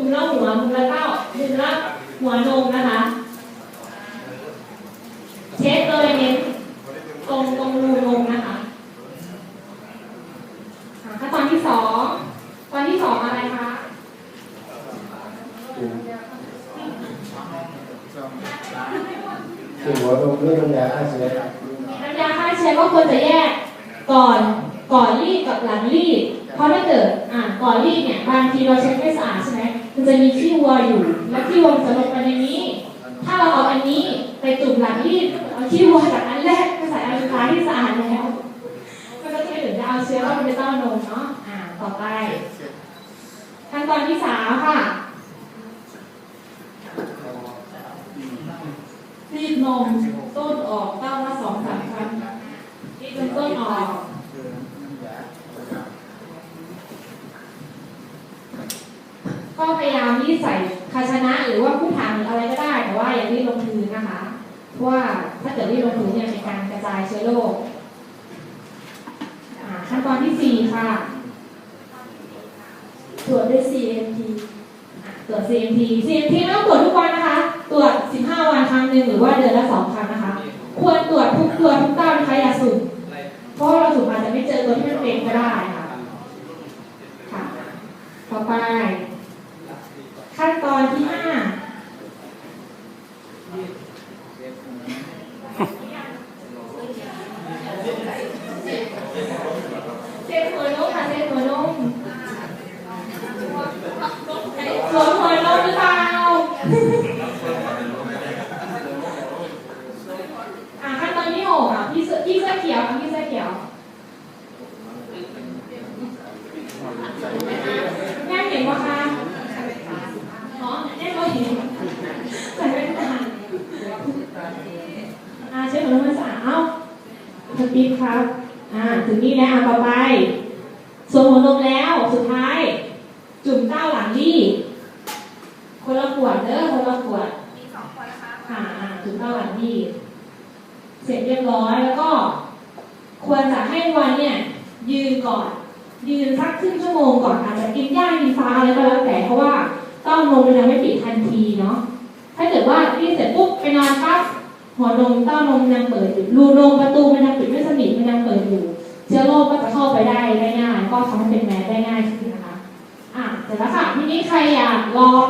มุมละหัวมุมละเต้ามุมละหัวนมนะคะ เช็ดเลยเน้นตรงตรงรูนมนะคะขั้นตอนที่สองตอนที่สองอะไรคะหัวนมด้วยน้ำยาฆ่าเชื้อน้ำยาฆ่าเชื้อก็ควรจะแยกก่อนก่อนรีดกับหลังรีดเพราะถ้าเกิดอ่าก่อนรีดเนี่ยบางทีเราเช็ดไม่สะอาดใช่ไหม มันจะมีขี้วัวอยู่ แล้วขี้วัวจะลงไปในนี้ ถ้าเราเอาอันนี้ไปจุ่มหลังรีดเอาขี้วัวจากอันแรกไปใส่อันสุดท้ายที่สะอาดแล้วมันก็จะไม่เหลือจะเอาเชื้อเข้าไปเต้านมเนาะอ่าต่อไปขั้นตอนที่สามค่ะรีดนมต้นออกเต้าละสองสามครั้งรีดจนต้นออก ก็ พยายามรีดใส่ภาชนะหรือว่าผู้ถังหรืออะไรก็ได้ แต่ว่าอย่ารีดลงพื้นนะคะเพราะว่าถ้าเกิดรีดลงพื้นเนี่ยเป็นการกระจายเชื้อโรคขั้นตอนที่สี่ค่ะ ตรวจด้วย CMP อะตรวจ CMP CMP ไม่ต้องตรวจทุกวันนะคะ ตรวจ 15 วันครั้งหนึ่งหรือว่าเดือนละสองครั้งนะคะ ควรตรวจทุกตัวทุกเต้านะคะอย่าสุ่มเพราะเราสุ่มอาจจะไม่เจอตัวที่มันเป็นก็ได้ค่ะ ค่ะ ต่อไป ขั้นตอนที่ห้าเจ็ดหัวนมค่ะเจ็ดหัวนมสวมหัวนมหรือเปล่าอะขั้นตอนที่หกอะพี่เสื้อพี่เสื้อเขียวค่ะพี่เสื้อเขียวแม่เห็นปะคะ อ๋อแน่นอนอยู่ใส่แว่นตา อ่าเช็ดหัวน้ำมันสะอาดเอ้าสติ๊กครับอ่าถึงนี่แล้วอะต่อไปสวมหัวนมแล้วสุดท้าย จุ่มเต้าหลังรีดคนละขวดเด้อคนละขวดมีสองคนนะคะอ่าอ่าจุ่มเต้าหลังรีดเสร็จเรียบร้อยแล้วก็ ควรจะให้วันเนี่ย ยืนก่อน ยืนสักครึ่งชั่วโมงก่อนอาจจะกินหญ้ากินฟ้าอะไรก็แล้วแต่เพราะว่าเต้านมมันยังไม่ปิดทันทีเนาะ ปั๊บหัวนมเต้านมยังเปิดอยู่รูนมประตูมันยังปิดไม่สนิทมันยังเปิดอยู่ เชื้อโรคก็จะเข้าไปได้ได้ง่าย ก็ทำให้เป็นแมสได้ง่ายขึ้นนะคะอะเสร็จแล้วค่ะทีนี้ใครอยากลอง